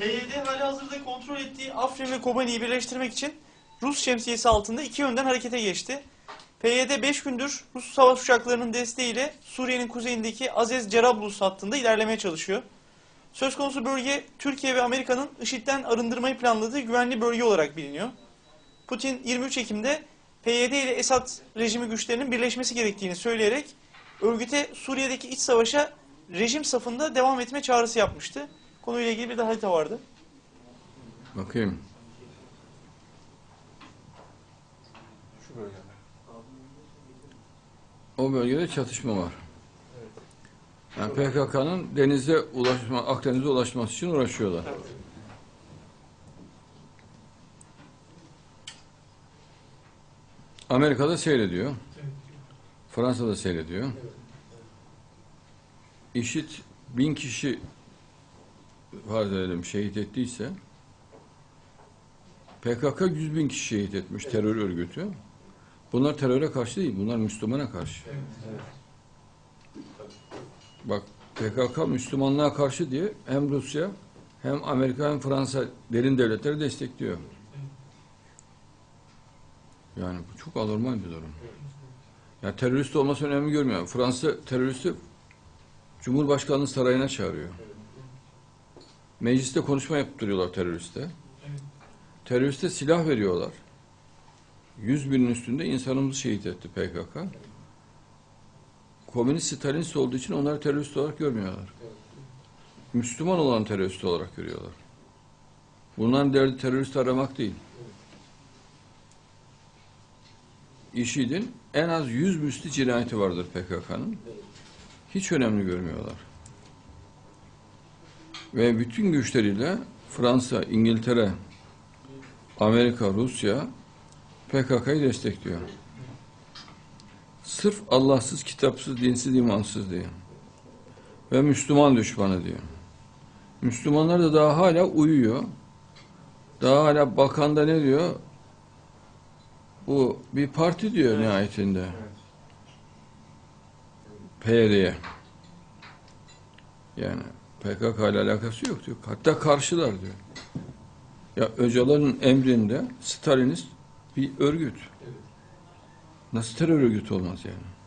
PYD hali hazırda kontrol ettiği Afrin ve Kobani'yi birleştirmek için Rus şemsiyesi altında iki yönden harekete geçti. PYD 5 gündür Rus savaş uçaklarının desteğiyle Suriye'nin kuzeyindeki Azez Cerablus hattında ilerlemeye çalışıyor. Söz konusu bölge Türkiye ve Amerika'nın IŞİD'den arındırmayı planladığı güvenli bölge olarak biliniyor. Putin 23 Ekim'de PYD ile Esad rejimi güçlerinin birleşmesi gerektiğini söyleyerek örgüte Suriye'deki iç savaşa rejim safında devam etme çağrısı yapmıştı. Konuyla ilgili bir de harita vardı. Bakayım. Şu bölgede. O bölgede çatışma var. Yani PKK'nın denize ulaşma, Akdeniz'e ulaşması için uğraşıyorlar. Amerika'da seyrediyor. Fransa'da seyrediyor. İşit bin kişi farz edelim şehit ettiyse PKK 100 bin kişi şehit etmiş terör örgütü. Bunlar teröre karşı değil, bunlar Müslümana karşı. Bak PKK Müslümanlığa karşı diye hem Rusya hem Amerika hem Fransa derin devletleri destekliyor. Yani bu çok anormal bir durum. Ya terörist olması önemli görmüyor. Fransa teröristi Cumhurbaşkanlığı sarayına çağırıyor. Mecliste konuşma yaptırıyorlar teröriste. Teröriste silah veriyorlar. 100 binin üstünde insanımızı şehit etti PKK. Komünist Stalinist olduğu için onları terörist olarak görmüyorlar. Müslüman olan terörist olarak görüyorlar. Bunların derdi terörist aramak değil. IŞİD'in en az 100 müslü cinayeti vardır PKK'nın. Hiç önemli görmüyorlar. Ve bütün güçleriyle Fransa, İngiltere, Amerika, Rusya PKK'yı destekliyor. Sırf Allahsız, kitapsız, dinsiz, imansız diye. Ve Müslüman düşmanı diyor. Müslümanlar da daha hala uyuyor. Daha hala bakan da ne diyor? Bu bir parti diyor nihayetinde. PYD'ye. Yani PKK ile alakası yok diyor. Hatta karşılar diyor. Ya Öcalan'ın emrinde Stalinist bir örgüt. Nasıl terör örgütü olmaz yani?